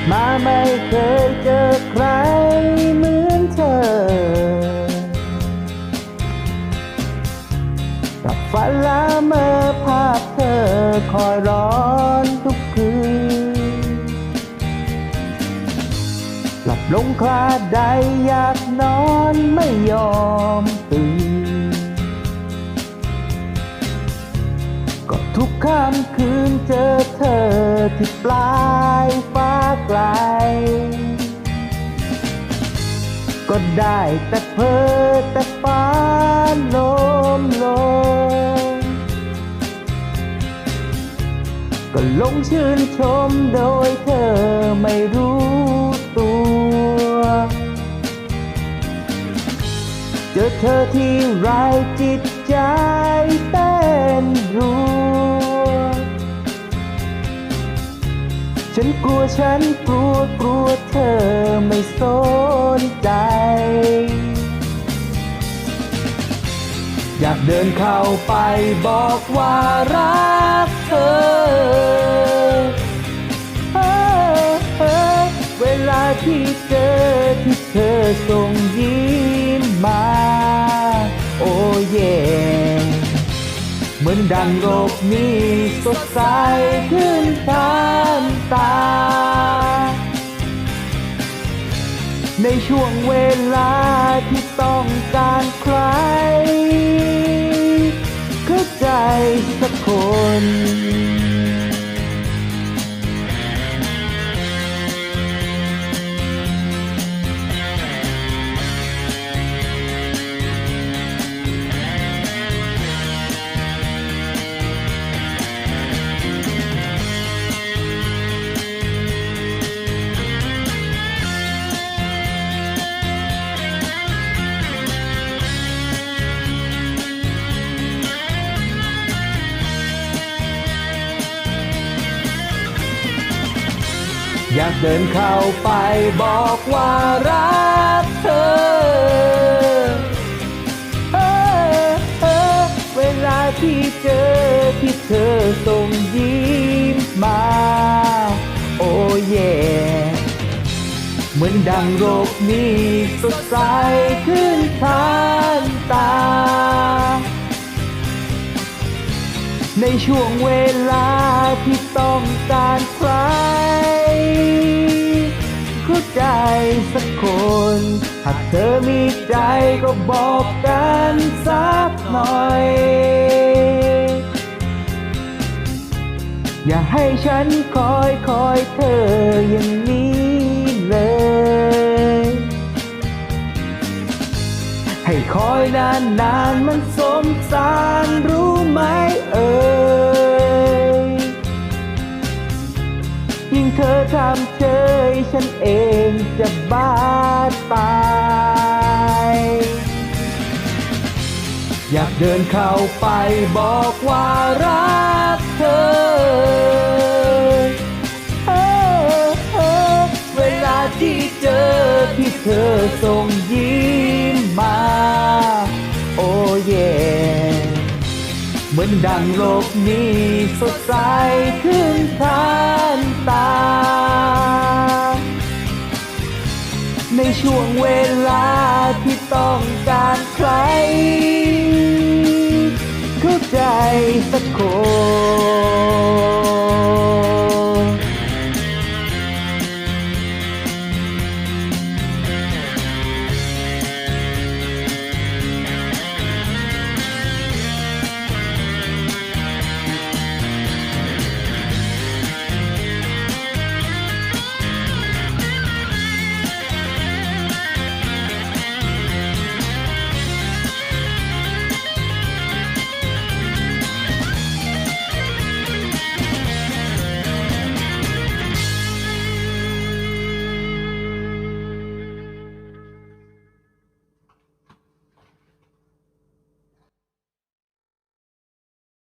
ดมาไม่เคยเจอใครเหมือนเธอ กับฝันละเมอภาพเธอคอยร้อนทุกคืน หลับลงคลาดใดอยากนอนไม่ยอมตื่น ทุกค่ำคืนเจอเธอที่ปลายฟ้าไกล ก็ได้แต่เพ้อแต่ฟ้าลมลงก็หลงชื่นชมโดยเธอไม่รู้ตัว เจอเธอที่ไรจิตใจ ฉันกลัวฉันกลัวกลัวเธอไม่สนใจ อยากเดินเข้าไปบอกว่ารักเธอ เวลาที่เจอ ดังโลกนี้สดใสขึ้นทันตา ในช่วงเวลาที่ต้องการใคร เข้าใจสักคน อยากเดินเข้าไปบอกว่ารักเธอเออเออเวลาที่เจอที่เธอส่งยิ้มมา โอ้เย่เหมือนดังโลกนี้สดใสขึ้นทันตา ในช่วงเวลาที่ต้องการใคร ใจสักคน หากเธอมีใจก็บอกกันสักหน่อย อย่าให้ฉันคอยคอยเธออย่างนี้เลย ให้คอยนานนานมันสมสารรู้ไหมเอ่ยยิ่งเธอทำเฉย ฉันเองจะบ้าตายอยากเดินเข้าไปบอกว่ารักเธอเออเออเวลาที่เจอที่เธอส่งยิ้มมา โอ้เย่เหมือนดังโลกนี้สด ช่วงเวลาที่ต้องการใคร เข้าใจสักคน